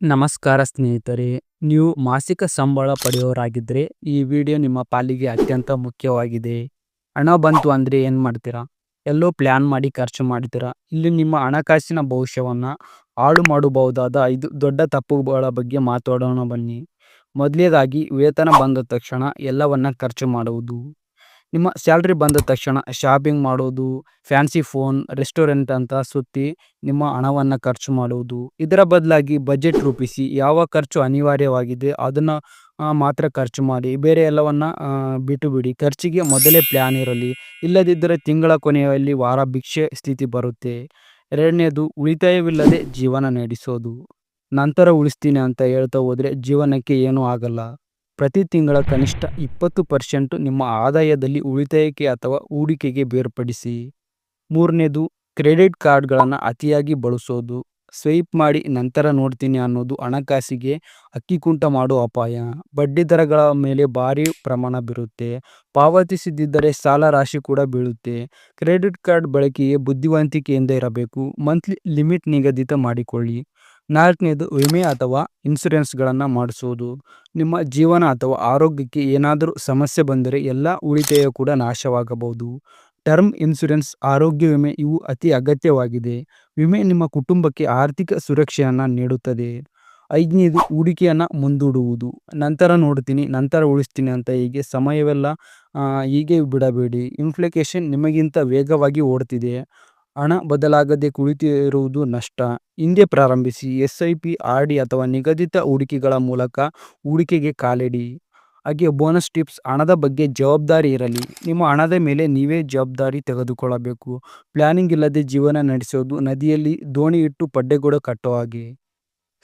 ನಮಸ್ಕಾರ ಸ್ನೇಹಿತರೆ, ನೀವು ಮಾಸಿಕ ಸಂಬಳ ಪಡೆಯೋರಾಗಿದ್ದರೆ ಈ ವಿಡಿಯೋ ನಿಮ್ಮ ಪಾಲಿಗೆ ಅತ್ಯಂತ ಮುಖ್ಯವಾಗಿದೆ. ಹಣ ಬಂತು ಅಂದರೆ ಏನು ಮಾಡ್ತೀರಾ? ಎಲ್ಲೋ ಪ್ಲ್ಯಾನ್ ಮಾಡಿ ಖರ್ಚು ಮಾಡ್ತೀರಾ? ಇಲ್ಲಿ ನಿಮ್ಮ ಹಣಕಾಸಿನ ಭವಿಷ್ಯವನ್ನು ಹಾಳು ಮಾಡಬಹುದಾದ ಐದು ದೊಡ್ಡ ತಪ್ಪುಗಳ ಬಗ್ಗೆ ಮಾತಾಡೋಣ ಬನ್ನಿ. ಮೊದಲನೇದಾಗಿ ವೇತನ ಬಂದ ತಕ್ಷಣ ಎಲ್ಲವನ್ನು ಖರ್ಚು ಮಾಡುವುದು. ನಿಮ್ಮ ಸ್ಯಾಲ್ರಿ ಬಂದ ತಕ್ಷಣ ಶಾಪಿಂಗ್ ಮಾಡೋದು, ಫ್ಯಾನ್ಸಿ ಫೋನ್, ರೆಸ್ಟೋರೆಂಟ್ ಅಂತ ಸುತ್ತಿ ನಿಮ್ಮ ಹಣವನ್ನು ಖರ್ಚು ಮಾಡುವುದು ಇದರ ಬದಲಾಗಿ ಬಜೆಟ್ ರೂಪಿಸಿ ಯಾವ ಖರ್ಚು ಅನಿವಾರ್ಯವಾಗಿದೆ ಅದನ್ನು ಮಾತ್ರ ಖರ್ಚು ಮಾಡಿ, ಬೇರೆ ಎಲ್ಲವನ್ನು ಬಿಟ್ಟು ಬಿಡಿ ಖರ್ಚಿಗೆ ಮೊದಲೇ ಪ್ಲ್ಯಾನ್ ಇರಲಿ, ಇಲ್ಲದಿದ್ದರೆ ತಿಂಗಳ ಕೊನೆಯಲ್ಲಿ ವಾರ ಭಿಕ್ಷೆ ಸ್ಥಿತಿ ಬರುತ್ತೆ. ಎರಡನೇದು, ಉಳಿತಾಯವಿಲ್ಲದೆ ಜೀವನ ನಡೆಸೋದು. ನಂತರ ಉಳಿಸ್ತೀನಿ ಅಂತ ಹೇಳ್ತಾ ಹೋದರೆ ಜೀವನಕ್ಕೆ ಏನೂ ಆಗಲ್ಲ. ಪ್ರತಿ ತಿಂಗಳ ಕನಿಷ್ಠ ಇಪ್ಪತ್ತು ಪರ್ಸೆಂಟ್ ನಿಮ್ಮ ಆದಾಯದಲ್ಲಿ ಉಳಿತಾಯಕ್ಕೆ ಅಥವಾ ಹೂಡಿಕೆಗೆ ಬೇರ್ಪಡಿಸಿ. ಮೂರನೇದು, ಕ್ರೆಡಿಟ್ ಕಾರ್ಡ್ಗಳನ್ನು ಅತಿಯಾಗಿ ಬಳಸೋದು. ಸ್ವೈಪ್ ಮಾಡಿ ನಂತರ ನೋಡ್ತೀನಿ ಅನ್ನೋದು ಹಣಕಾಸಿಗೆ ಅಕ್ಕಿಕುಂಟ ಮಾಡುವ ಅಪಾಯ. ಬಡ್ಡಿದರಗಳ ಮೇಲೆ ಭಾರಿ ಪ್ರಮಾಣ ಬೀರುತ್ತೆ. ಪಾವತಿಸದಿದ್ದರೆ ಸಾಲ ರಾಶಿ ಕೂಡ ಬೀಳುತ್ತೆ. ಕ್ರೆಡಿಟ್ ಕಾರ್ಡ್ ಬಳಕೆಯೇ ಬುದ್ಧಿವಂತಿಕೆಯಿಂದ ಇರಬೇಕು. ಮಂತ್ಲಿ ಲಿಮಿಟ್ ನಿಗದಿತ ಮಾಡಿಕೊಳ್ಳಿ. ನಾಲ್ಕನೇದು ವಿಮೆ ಅಥವಾ ಇನ್ಸುರೆನ್ಸ್ಗಳನ್ನು ಮಾಡಿಸುವುದು ನಿಮ್ಮ ಜೀವನ ಅಥವಾ ಆರೋಗ್ಯಕ್ಕೆ ಏನಾದರೂ ಸಮಸ್ಯೆ ಬಂದರೆ ಎಲ್ಲ ಉಳಿತಾಯ ಕೂಡ ನಾಶವಾಗಬಹುದು. ಟರ್ಮ್ ಇನ್ಸುರೆನ್ಸ್, ಆರೋಗ್ಯ ವಿಮೆ ಇವು ಅತಿ ಅಗತ್ಯವಾಗಿದೆ. ವಿಮೆ ನಿಮ್ಮ ಕುಟುಂಬಕ್ಕೆ ಆರ್ಥಿಕ ಸುರಕ್ಷೆಯನ್ನು ನೀಡುತ್ತದೆ. ಐದನೇದು ಹೂಡಿಕೆಯನ್ನು ಮುಂದೂಡುವುದು. ನಂತರ ನೋಡ್ತೀನಿ, ನಂತರ ಉಳಿಸ್ತೀನಿ ಅಂತ ಹೀಗೆ ಸಮಯವೆಲ್ಲ ಹೀಗೆ ಬಿಡಬೇಡಿ. ಇನ್ಫ್ಲೇಷನ್ ನಿಮಗಿಂತ ವೇಗವಾಗಿ ಓಡ್ತಿದೆ. ಹಣ ಬದಲಾಗದೆ ಕುಳಿತಿರುವುದು ನಷ್ಟ. ಹಿಂದೆ ಪ್ರಾರಂಭಿಸಿ S I P R D ಅಥವಾ ನಿಗದಿತ ಹೂಡಿಕೆಗಳ ಮೂಲಕ ಹೂಡಿಕೆಗೆ ಕಾಲಿಡಿ. ಹಾಗೆ ಬೋನಸ್ ಟಿಪ್ಸ್, ಹಣದ ಬಗ್ಗೆ ಜವಾಬ್ದಾರಿ ಇರಲಿ. ನಿಮ್ಮ ಹಣದ ಮೇಲೆ ನೀವೇ ಜವಾಬ್ದಾರಿ ತೆಗೆದುಕೊಳ್ಳಬೇಕು. ಪ್ಲಾನಿಂಗ್ ಇಲ್ಲದೆ ಜೀವನ ನಡೆಸೋದು, ನದಿಯಲ್ಲಿ ದೋಣಿ ಇಟ್ಟು ಪಡ್ಡೆಗೋಡ ಕಟ್ಟೋ ಹಾಗೆ.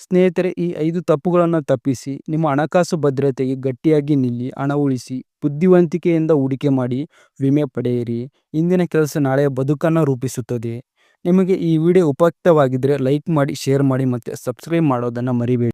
ಸ್ನೇಹಿತರೆ, ಈ ಐದು ತಪ್ಪುಗಳನ್ನು ತಪ್ಪಿಸಿ, ನಿಮ್ಮ ಹಣಕಾಸು ಭದ್ರತೆಗೆ ಗಟ್ಟಿಯಾಗಿ ನಿಲ್ಲಿ, ಹಣ ಉಳಿಸಿ. ಬುದ್ಧಿವಂತಿಕೆಯಿಂದ ಹೂಡಿಕೆ ಮಾಡಿ ವಿಮೆ ಪಡೆಯಿರಿ. ಇಂದಿನ ಕೆಲಸ ನಾಳೆಯ ಬದುಕನ್ನು ರೂಪಿಸುತ್ತದೆ. ನಿಮಗೆ ಈ ವಿಡಿಯೋ ಉಪಯುಕ್ತವಾಗಿದ್ದರೆ ಲೈಕ್ ಮಾಡಿ, ಶೇರ್ ಮಾಡಿ ಮತ್ತು ಸಬ್ಸ್ಕ್ರೈಬ್ ಮಾಡೋದನ್ನು ಮರಿಬೇಡಿ.